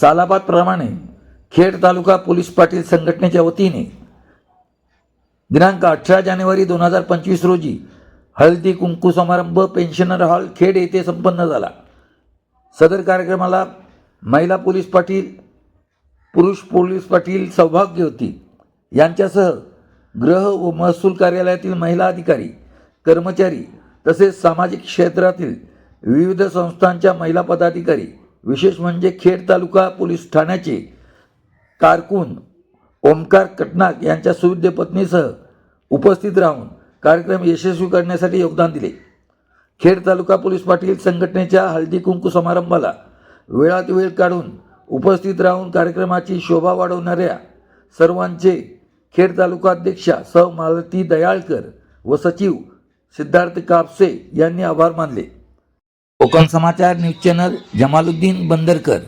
सालाबादप्रमाणे खेड तालुका पोलीस पाटील संघटनेच्या वतीने दिनांक अठरा जानेवारी दोन हजार पंचवीस रोजी हळदी कुंकू समारंभ पेन्शनर हॉल खेड येथे संपन्न झाला. सदर कार्यक्रमाला महिला पोलीस पाटील पुरुष पोलीस पाटील सौभाग्यवती यांच्यासह ग्रह व महसूल कार्यालयातील महिला अधिकारी कर्मचारी तसेच सामाजिक क्षेत्रातील विविध संस्थांच्या महिला पदाधिकारी विशेष म्हणजे खेड तालुका पोलीस ठाण्याचे कारकून ओमकार कटनाक यांच्या सुविद्य पत्नीसह उपस्थित राहून कार्यक्रम यशस्वी करण्यासाठी योगदान दिले. खेड तालुका पोलीस पाटील संघटनेच्या हळदी कुंकू समारंभाला वेळात वेळ काढून उपस्थित राहून कार्यक्रमाची शोभा वाढवणाऱ्या सर्वांचे खेड तालुका अध्यक्षा सौ मालती दयाळकर व सचिव सिद्धार्थ कापसे यांनी आभार मानले. Konkan Samachar news channel Jamaluddin Bandarkar.